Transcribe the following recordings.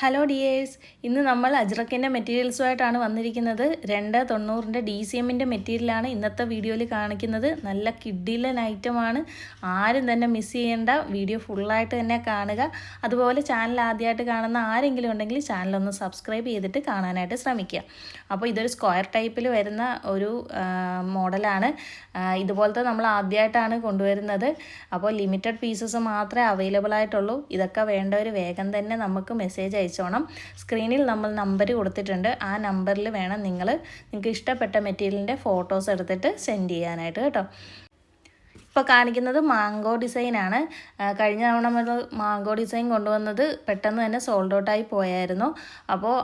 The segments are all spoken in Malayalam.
ഹലോ ഡിയേഴ്സ് ഇന്ന് നമ്മൾ അജ്രക്കിന്റെ മെറ്റീരിയൽസുമായിട്ടാണ് വന്നിരിക്കുന്നത്. രണ്ട് തൊണ്ണൂറിന്റെ ഡി സി എമ്മിന്റെ മെറ്റീരിയലാണ് ഇന്നത്തെ വീഡിയോയിൽ കാണിക്കുന്നത്. നല്ല കിഡിലൻ ഐറ്റമാണ്. ആരും തന്നെ മിസ് ചെയ്യേണ്ട. വീഡിയോ ഫുള്ളായിട്ട് തന്നെ കാണുക. അതുപോലെ ചാനൽ ആദ്യമായിട്ട് കാണുന്ന ആരെങ്കിലും ഉണ്ടെങ്കിൽ ചാനലൊന്ന് സബ്സ്ക്രൈബ് ചെയ്തിട്ട് കാണാനായിട്ട് ശ്രമിക്കുക. അപ്പോൾ ഇതൊരു സ്ക്വയർ ടൈപ്പിൽ വരുന്ന ഒരു മോഡലാണ്. ഇതുപോലത്തെ നമ്മൾ ആദ്യമായിട്ടാണ് കൊണ്ടുവരുന്നത്. അപ്പോൾ ലിമിറ്റഡ് പീസസ് മാത്രമേ അവൈലബിൾ ആയിട്ടുള്ളൂ. ഇതൊക്കെ വേണ്ടവർ വേഗം തന്നെ നമുക്ക് മെസ്സേജ് അയച്ചോണം. സ്ക്രീനിൽ നമ്മൾ നമ്പർ കൊടുത്തിട്ടുണ്ട്. ആ നമ്പറിൽ വേണം നിങ്ങൾ നിങ്ങൾക്ക് ഇഷ്ടപ്പെട്ട മെറ്റീരിയലിന്റെ ഫോട്ടോസ് എടുത്തിട്ട് സെൻഡ് ചെയ്യാനായിട്ട് കേട്ടോ. ഇപ്പോൾ കാണിക്കുന്നത് മാംഗോ ഡിസൈനാണ് കഴിഞ്ഞ തവണ നമ്മൾ മാംഗോ ഡിസൈൻ കൊണ്ടുവന്നത് പെട്ടെന്ന് തന്നെ സോൾഡ് ഔട്ടായി പോയായിരുന്നു. അപ്പോൾ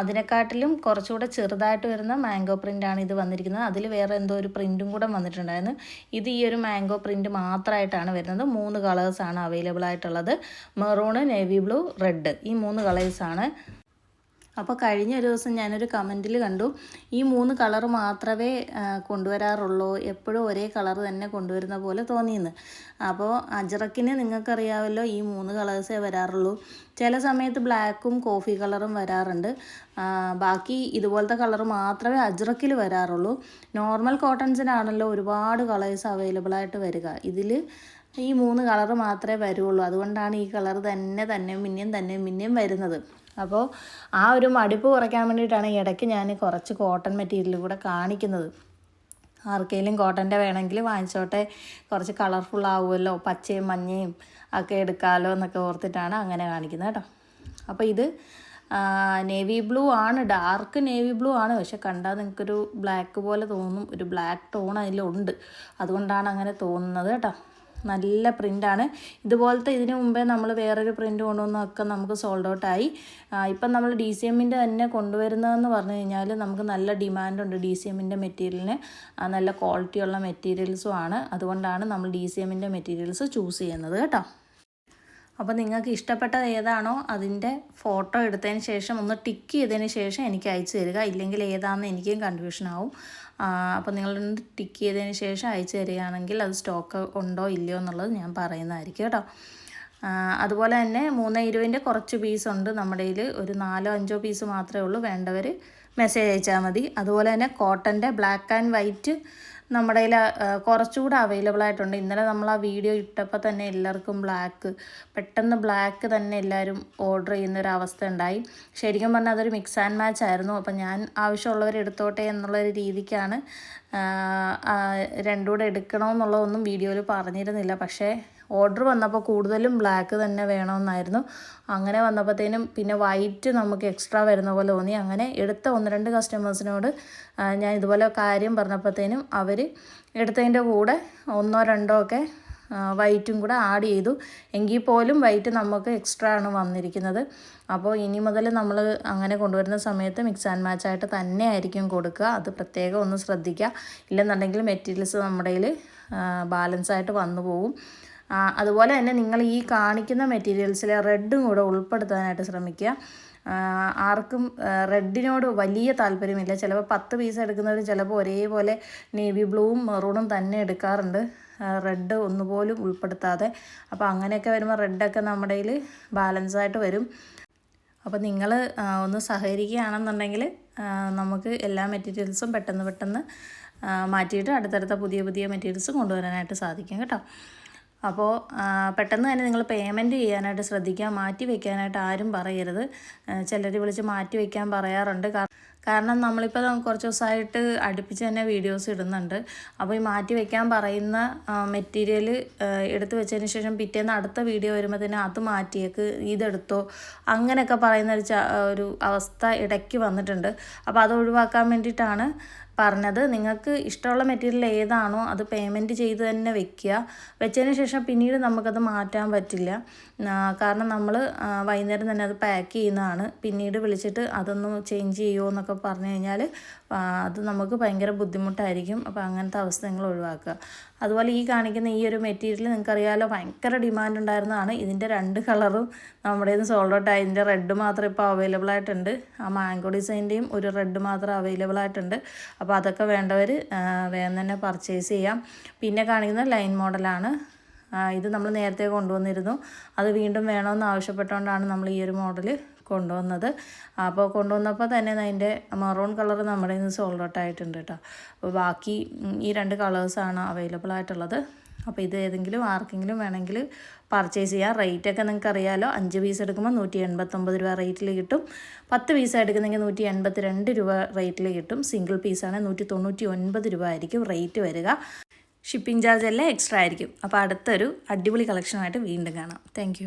അതിനെക്കാട്ടിലും കുറച്ചുകൂടെ ചെറുതായിട്ട് വരുന്ന മാംഗോ പ്രിന്റാണ് ഇത് വന്നിരിക്കുന്നത്. അതിൽ വേറെ എന്തോ ഒരു പ്രിന്റും കൂടെ വന്നിട്ടുണ്ടായിരുന്നു. ഇത് ഈ ഒരു മാംഗോ പ്രിന്റ് മാത്രമായിട്ടാണ് വരുന്നത്. മൂന്ന് കളേഴ്സാണ് അവൈലബിൾ ആയിട്ടുള്ളത്. മെറൂണ് നേവി ബ്ലൂ റെഡ് ഈ മൂന്ന് കളേഴ്സാണ് അപ്പോൾ കഴിഞ്ഞ ഒരു ദിവസം ഞാനൊരു കമന്റിൽ കണ്ടു. ഈ മൂന്ന് കളർ മാത്രമേ കൊണ്ടുവരാറുള്ളൂ. എപ്പോഴും ഒരേ കളർ തന്നെ കൊണ്ടുവരുന്ന പോലെ തോന്നിയെന്ന്. അപ്പോൾ അജറക്കിന് നിങ്ങൾക്കറിയാമല്ലോ ഈ മൂന്ന് കളേഴ്സേ വരാറുള്ളൂ. ചില സമയത്ത് ബ്ലാക്കും കോഫി കളറും വരാറുണ്ട്. ബാക്കി ഇതുപോലത്തെ കളർ മാത്രമേ അജ്രക്കിൽ വരാറുള്ളൂ. നോർമൽ കോട്ടൺസിനാണല്ലോ ഒരുപാട് കളേഴ്സ് അവൈലബിൾ ആയിട്ട് വരിക. ഇതിൽ ഈ മൂന്ന് കളർ മാത്രമേ വരുള്ളൂ. അതുകൊണ്ടാണ് ഈ കളർ തന്നെ തന്നെ പിന്നെയും തന്നെ പിന്നെയും വരുന്നത്. അപ്പോൾ ആ ഒരു മടുപ്പ് കുറയ്ക്കാൻ വേണ്ടിയിട്ടാണ് ഇടയ്ക്ക് ഞാൻ കുറച്ച് കോട്ടൺ മെറ്റീരിയൽ കൂടെ കാണിക്കുന്നത്. ആർക്കെങ്കിലും കോട്ടന്റെ വേണമെങ്കിൽ വാങ്ങിച്ചോട്ടെ. കുറച്ച് കളർഫുൾ ആവുമല്ലോ പച്ചയും മഞ്ഞയും ഒക്കെ എടുക്കാമല്ലോ എന്നൊക്കെ ഓർത്തിട്ടാണ് അങ്ങനെ കാണിക്കുന്നത് കേട്ടോ. അപ്പോൾ ഇത് നേവി ബ്ലൂ ആണ് ഡാർക്ക് നേവി ബ്ലൂ ആണ്. പക്ഷെ കണ്ടാൽ നിങ്ങൾക്കൊരു ബ്ലാക്ക് പോലെ തോന്നും. ഒരു ബ്ലാക്ക് ടോൺ അതിലുണ്ട്. അതുകൊണ്ടാണ് അങ്ങനെ തോന്നുന്നത് കേട്ടോ. നല്ല പ്രിന്റാണ് ഇതുപോലത്തെ ഇതിനു മുമ്പേ നമ്മൾ വേറൊരു പ്രിന്റ് കൊണ്ടുവന്നൊക്കെ നമുക്ക് സോൾഡ് ഔട്ടായി ഇപ്പം നമ്മൾ ഡി സി എമ്മിന്റെ തന്നെ കൊണ്ടുവരുന്നതെന്ന് പറഞ്ഞു കഴിഞ്ഞാൽ നമുക്ക് നല്ല ഡിമാൻഡുണ്ട് ഡി സി എമ്മിന്റെ മെറ്റീരിയലിന്. നല്ല ക്വാളിറ്റിയുള്ള മെറ്റീരിയൽസും ആണ്. അതുകൊണ്ടാണ് നമ്മൾ ഡി സി എമ്മിന്റെ മെറ്റീരിയൽസ് ചൂസ് ചെയ്യുന്നത് കേട്ടോ. അപ്പോൾ നിങ്ങൾക്ക് ഇഷ്ടപ്പെട്ടത് ഏതാണോ അതിന്റെ ഫോട്ടോ എടുത്തതിന് ശേഷം ഒന്ന് ടിക്ക് ചെയ്തതിന് ശേഷം എനിക്ക് അയച്ചു തരിക. ഇല്ലെങ്കിൽ ഏതാണെന്ന് എനിക്കും കൺഫ്യൂഷൻ ആവും. അപ്പോൾ നിങ്ങളൊന്ന് ടിക്ക് ചെയ്തതിന് ശേഷം അയച്ചു തരികയാണെങ്കിൽ അത് സ്റ്റോക്ക് ഉണ്ടോ ഇല്ലയോ എന്നുള്ളത് ഞാൻ പറയുന്നതായിരിക്കും കേട്ടോ. അതുപോലെ തന്നെ മൂന്ന് ഇരുപതിന്റെ കുറച്ച് പീസ് ഉണ്ട് നമ്മുടെ കയ്യിൽ ഒരു നാലോ അഞ്ചോ പീസ് മാത്രമേ ഉള്ളൂ. വേണ്ടവർ മെസ്സേജ് അയച്ചാൽ മതി. അതുപോലെ തന്നെ കോട്ടന്റെ ബ്ലാക്ക് ആൻഡ് വൈറ്റ് നമ്മുടെ കയ്യിൽ കുറച്ചുകൂടെ അവൈലബിൾ ആയിട്ടുണ്ട്. ഇന്നലെ നമ്മൾ ആ വീഡിയോ ഇട്ടപ്പോൾ തന്നെ എല്ലാവർക്കും ബ്ലാക്ക് പെട്ടെന്ന് ബ്ലാക്ക് തന്നെ എല്ലാവരും ഓർഡർ ചെയ്യുന്ന ഒരു അവസ്ഥ ഉണ്ടായി. ശരിക്കും പറഞ്ഞാൽ അതൊരു മിക്സ് ആൻഡ് മാച്ച് ആയിരുന്നു. അപ്പം ഞാൻ ആവശ്യമുള്ളവർ എടുത്തോട്ടെ എന്നുള്ളൊരു രീതിക്കാണ് രണ്ടുകൂടെ എടുക്കണമെന്നുള്ളതൊന്നും വീഡിയോയിൽ പറഞ്ഞിരുന്നില്ല. പക്ഷേ ഓർഡർ വന്നപ്പോൾ കൂടുതലും ബ്ലാക്ക് തന്നെ വേണമെന്നായിരുന്നു. അങ്ങനെ വന്നപ്പോഴത്തേനും പിന്നെ വൈറ്റ് നമുക്ക് എക്സ്ട്രാ വരുന്ന പോലെ തോന്നി. അങ്ങനെ എടുത്ത ഒന്ന് രണ്ട് കസ്റ്റമേഴ്സിനോട് ഞാൻ ഇതുപോലെ കാര്യം പറഞ്ഞപ്പോഴത്തേനും അവർ എടുത്തതിന്റെ കൂടെ ഒന്നോ രണ്ടോ ഒക്കെ വൈറ്റും കൂടെ ആഡ് ചെയ്തു. എങ്കിൽ പോലും വൈറ്റ് നമുക്ക് എക്സ്ട്രാ ആണ് വന്നിരിക്കുന്നത്. അപ്പോൾ ഇനി മുതൽ നമ്മൾ അങ്ങനെ കൊണ്ടുവരുന്ന സമയത്ത് മിക്സ് ആൻഡ് മാച്ച് ആയിട്ട് തന്നെ ആയിരിക്കും കൊടുക്കുക. അത് പ്രത്യേകം ഒന്ന് ശ്രദ്ധിക്കുക. ഇല്ലെന്നുണ്ടെങ്കിൽ മെറ്റീരിയൽസ് നമ്മുടെ ബാലൻസ് ആയിട്ട് വന്നു പോകും. അതുപോലെ തന്നെ നിങ്ങൾ ഈ കാണിക്കുന്ന മെറ്റീരിയൽസിൽ റെഡും കൂടെ ഉൾപ്പെടുത്താനായിട്ട് ശ്രമിക്കുക. ആർക്കും റെഡിനോട് വലിയ താല്പര്യമില്ല. ചിലപ്പോൾ പത്ത് പീസ് എടുക്കുന്നവർ ചിലപ്പോൾ ഒരേപോലെ നേവി ബ്ലൂവും മെറൂണും തന്നെ എടുക്കാറുണ്ട്. റെഡ് ഒന്നുപോലും ഉൾപ്പെടുത്താതെ. അപ്പോൾ അങ്ങനെയൊക്കെ വരുമ്പോൾ റെഡൊക്കെ നമ്മുടെ കയ്യിൽ ബാലൻസായിട്ട് വരും. അപ്പോൾ നിങ്ങൾ ഒന്ന് സഹകരിക്കുകയാണെന്നുണ്ടെങ്കിൽ നമുക്ക് എല്ലാ മെറ്റീരിയൽസും പെട്ടെന്ന് പെട്ടെന്ന് മാറ്റിയിട്ട് അടുത്തടുത്ത പുതിയ പുതിയ മെറ്റീരിയൽസ് കൊണ്ടുവരാനായിട്ട് സാധിക്കും കേട്ടോ. അപ്പോൾ പെട്ടെന്ന് തന്നെ നിങ്ങൾ പേയ്മെന്റ് ചെയ്യാനായിട്ട് ശ്രദ്ധിക്കുക. മാറ്റി വയ്ക്കാനായിട്ട് ആരും പറയരുത്. ചിലർ വിളിച്ച് മാറ്റി വയ്ക്കാൻ പറയാറുണ്ട്. കാരണം നമ്മളിപ്പോൾ കുറച്ച് ദിവസമായിട്ട് അടുപ്പിച്ച് തന്നെ വീഡിയോസ് ഇടുന്നുണ്ട്. അപ്പോൾ ഈ മാറ്റി വയ്ക്കാൻ പറയുന്ന മെറ്റീരിയൽ എടുത്ത് വെച്ചതിന് ശേഷം പിറ്റേന്ന് അടുത്ത വീഡിയോ വരുമ്പോഴത്തേനും അത് മാറ്റിയേക്ക് ഇതെടുത്തോ അങ്ങനെയൊക്കെ പറയുന്ന ഒരു ഒരു അവസ്ഥ ഇടയ്ക്ക് വന്നിട്ടുണ്ട്. അപ്പോൾ അത് ഒഴിവാക്കാൻ വേണ്ടിയിട്ടാണ് പറഞ്ഞത് നിങ്ങൾക്ക് ഇഷ്ടമുള്ള മെറ്റീരിയൽ ഏതാണോ അത് പേയ്മെന്റ് ചെയ്ത് തന്നെ വെക്കുക. വെച്ചതിന് ശേഷം പിന്നീട് നമുക്കത് മാറ്റാൻ പറ്റില്ല. കാരണം നമ്മൾ വൈകുന്നേരം തന്നെ അത് പാക്ക് ചെയ്യുന്നതാണ്. പിന്നീട് വിളിച്ചിട്ട് അതൊന്ന് ചേഞ്ച് ചെയ്യുമോ എന്നൊക്കെ പറഞ്ഞു കഴിഞ്ഞാൽ അത് നമുക്ക് ഭയങ്കര ബുദ്ധിമുട്ടായിരിക്കും. അപ്പോൾ അങ്ങനത്തെ അവസ്ഥ നിങ്ങൾ ഒഴിവാക്കുക. അതുപോലെ ഈ കാണിക്കുന്ന ഈ ഒരു മെറ്റീരിയൽ നിങ്ങൾക്കറിയാലോ ഭയങ്കര ഡിമാൻഡ് ഉണ്ടായിരുന്നതാണ്. ഇതിന്റെ രണ്ട് കളറും നമ്മുടെ നിന്ന് സോൾഡ് ഔട്ട് ആയി. ഇതിന്റെ റെഡ് മാത്രം ഇപ്പോൾ അവൈലബിൾ ആയിട്ടുണ്ട്. ആ മാംഗോ ഡിസൈന്റെയും ഒരു റെഡ് മാത്രം അവൈലബിൾ ആയിട്ടുണ്ട്. അപ്പോൾ അതൊക്കെ വേണ്ടവർ വേഗം തന്നെ പർച്ചേസ് ചെയ്യാം. പിന്നെ കാണിക്കുന്ന ലൈൻ മോഡലാണ്. ഇത് നമ്മൾ നേരത്തെ കൊണ്ടുവന്നിരുന്നു. അത് വീണ്ടും വേണമെന്ന് ആവശ്യപ്പെട്ടുകൊണ്ടാണ് നമ്മൾ ഈ ഒരു മോഡൽ കൊണ്ടുവന്നത്. അപ്പോൾ കൊണ്ടുവന്നപ്പോൾ തന്നെ അതിന്റെ മറൂൺ കളർ നമ്മുടെ ഇന്ന് സോൾഡ് ഔട്ട് ആയിട്ടുണ്ട് കേട്ടോ അപ്പോൾ ബാക്കി ഈ രണ്ട് കളേഴ്സാണ് അവൈലബിൾ ആയിട്ടുള്ളത്. അപ്പോൾ ഇത് ഏതെങ്കിലും ആർക്കെങ്കിലും വേണമെങ്കിൽ പർച്ചേസ് ചെയ്യാം. റേറ്റൊക്കെ നിങ്ങൾക്ക് അറിയാമല്ലോ അഞ്ച് പീസ് എടുക്കുമ്പോൾ നൂറ്റി എൺപത്തൊമ്പത് രൂപ റേറ്റിൽ കിട്ടും. പത്ത് പീസ് എടുക്കുന്നെങ്കിൽ നൂറ്റി എൺപത്തി രണ്ട് രൂപ റേറ്റിൽ കിട്ടും. സിംഗിൾ പീസാണ് നൂറ്റി തൊണ്ണൂറ്റി ഒൻപത് രൂപ ആയിരിക്കും റേറ്റ് വരിക. ഷിപ്പിംഗ് ചാർജ് എല്ലാം എക്സ്ട്രാ ആയിരിക്കും. അപ്പോൾ അടുത്തൊരു അടിപൊളി കളക്ഷനായിട്ട് വീണ്ടും കാണാം. താങ്ക്